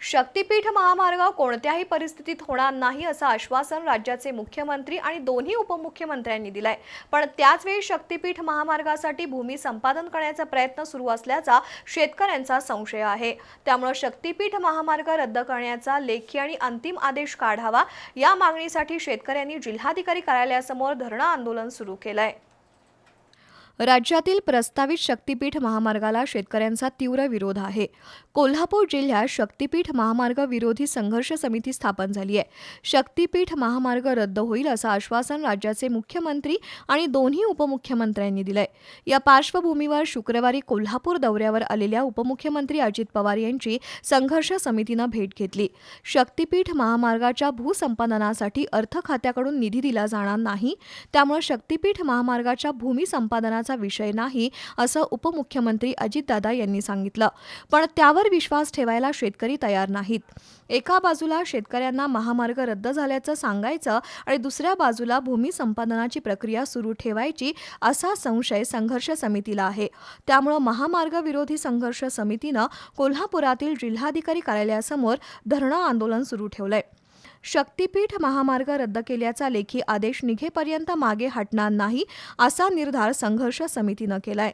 शक्तीपीठ महामार्ग कोणत्याही परिस्थितीत होणार नाही असं आश्वासन राज्याचे मुख्यमंत्री आणि दोन्ही उपमुख्यमंत्र्यांनी दिलंय. पण त्याचवेळी शक्तीपीठ महामार्गासाठी भूमी संपादन करण्याचा प्रयत्न सुरू असल्याचा शेतकऱ्यांचा संशय आहे. त्यामुळे शक्तीपीठ महामार्ग रद्द करण्याचा लेखी आणि अंतिम आदेश काढावा या मागणीसाठी शेतकऱ्यांनी जिल्हाधिकारी कार्यालयासमोर धरणं आंदोलन सुरू केलंय. राज्यातील प्रस्तावित शक्तीपीठ महामार्गाला शेतकऱ्यांचा तीव्र विरोध आहे. कोल्हापूर जिल्ह्यात शक्तीपीठ महामार्ग विरोधी संघर्ष समिती स्थापन झाली आहे. शक्तीपीठ महामार्ग रद्द होईल असं आश्वासन राज्याचे मुख्यमंत्री आणि दोन्ही उपमुख्यमंत्र्यांनी दिलंय. या पार्श्वभूमीवर शुक्रवारी कोल्हापूर दौऱ्यावर आलेल्या उपमुख्यमंत्री अजित पवार यांची संघर्ष समितीनं भेट घेतली. शक्तीपीठ महामार्गाच्या भूसंपादनासाठी अर्थ खात्याकडून निधी दिला जाणार नाही. त्यामुळे शक्तीपीठ महामार्गाच्या भूमी संपादनाचा विषय नाही असं उपमुख्यमंत्री अजितदादा यांनी सांगितलं. पण त्यावर विश्वास ठेवायला शेतकरी तयार नाहीत. एका बाजूला शेतकऱ्यांना महामार्ग रद्द झाल्याचं सांगायचं आणि दुसऱ्या बाजूला भूमी संपादनाची प्रक्रिया सुरू ठेवायची असा संशय संघर्ष समितीला आहे. त्यामुळं महामार्ग विरोधी संघर्ष समितीनं कोल्हापुरातील जिल्हाधिकारी कार्यालयासमोर धरणं आंदोलन सुरू ठेवलंय. शक्तीपीठ महामार्ग रद्द केल्याचा लेखी आदेश निघेपर्यंत मागे हटणार नाही असा निर्धार संघर्ष समितीनं केलाय.